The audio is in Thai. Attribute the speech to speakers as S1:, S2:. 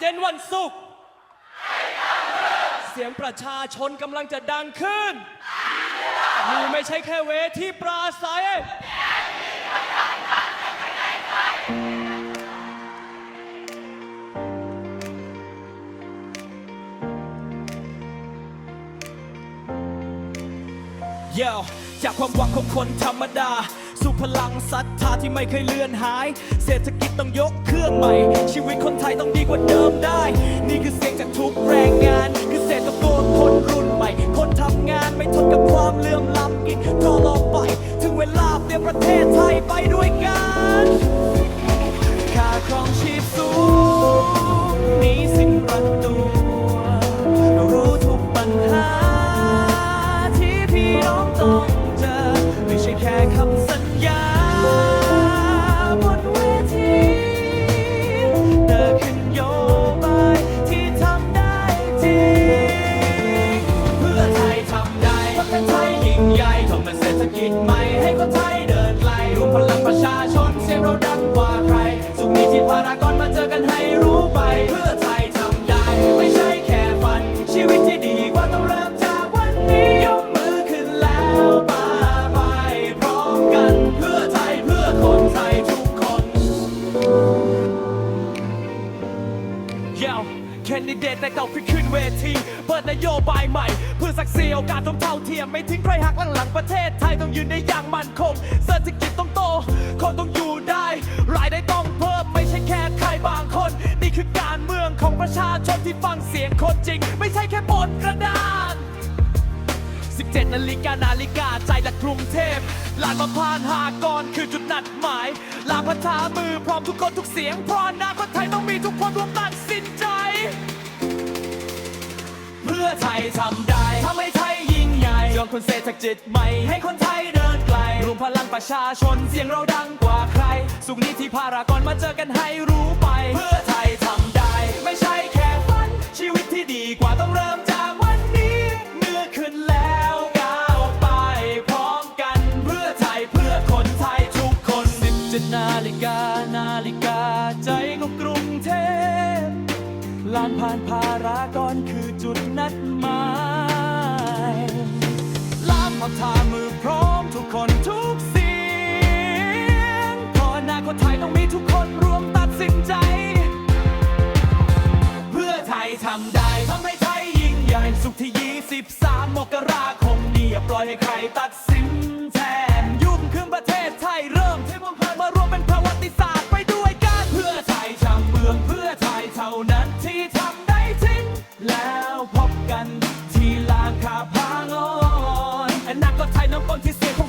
S1: เย็นวันศุกร์เสียงประชาชนกำลังจะดังขึ้น นี่ไม่ใช่แค่เวทีปราศัยเย่จากความหวังของคนธรรมดา สู่พลังศรัทธาที่ไม่เคยเลือนหาย เศรษฐกิจต้องยกเครื่องใหม่ ชีวิตคนไทยต้องดีกว่าเดิมได้ นี่คือเสียงจากทุกแรงงาน คือเกษตรกรคนรุ่นใหม่ คนทำงานไม่ทนกับความเลื่อมล้ำอีกรอรอไป ถึงเวลาเตรียมประเทศไทยไป ใหญ่ทำเป็นเศรษฐกิจใหม่ให้คนไทยเดินไกลรวมพลังประชาชนเสียงเราดังกว่าใคร สุขนี้ที่พารากอนมาเจอกันให้รู้ไป เพื่อไทยทำได้ ไม่ใช่แค่ฝัน ชีวิตที่ดีกว่าต้องเริ่มจากวันนี้ยกมือขึ้นแล้วมาไปพร้อมกัน เพื่อไทยเพื่อคนไทยทุกคนยาวแคนดิเดตแต่เก่าขึ้นขึ้นเวที เปิดนโยบายใหม่ เพื่อศักดิ์ศรีโอกาสต้องเท่ียมไม่ทิ้งใครหักหลังหลังประเทศไทยต้องยืนได้อย่างมั่นคงเศรษฐกิจต้องโต คนต้องอยู่ได้ รายได้ต้องเพิ่มไม่ใช่แค่ใครบางคน นี่คือการเมืองของประชาชนที่ฟังเสียงคนจริง ไม่ใช่แค่บนกระดาน 17 นาฬิกานาฬิกาใจหลักกรุงเทพลานมาพานหากรคือจุดนัดหมายลาพัฒามือพร้อมทุกคนทุกเสียงพราะอนาคตไทยต้องมีทุกคนร่วมตัดสินใจ เพื่อไทยทำได้ทำให้ไทย ยอมคนเศรษฐกิจใหม่ ให้คนไทยเดินไกล รวมพลังประชาชนเสียงเราดังกว่าใคร สุขนี้ที่พารากอนมาเจอกันให้รู้ไป เพื่อไทยทำได้ ไม่ใช่แค่ฝัน ชีวิตที่ดีกว่าต้องเริ่มจากวันนี้ เมื่อขึ้นแล้วก้าวไปพร้อมกัน เพื่อไทยเพื่อคนไทยทุกคน17นาฬิกานาฬิกาใจของกรุงเทพลานผ่านพารากอนคือจุดนัดหมาย อบทามือพร้อมทุกคนทุกเสียงพอนาคตไทยต้องมีทุกคนรวมตัดสินใจ เพื่อไทยทำได้ทำให้ไทยยิ่งใหญ่สุขที่ 23 มกราคมนี้อย่าปล่อยให้ใครตัดสินแทนยุ่งขึ้นประเทศไทยเริ่มเทพมารวมเป็นประวัติศาสตร์ไปด้วยกันเพื่อไทยทำเมืองเพื่อไทยเท่านั้นที่ทำได้ทิ้งแล้วพบกันที่ อนาคตไทยน้ำปนที่เสียง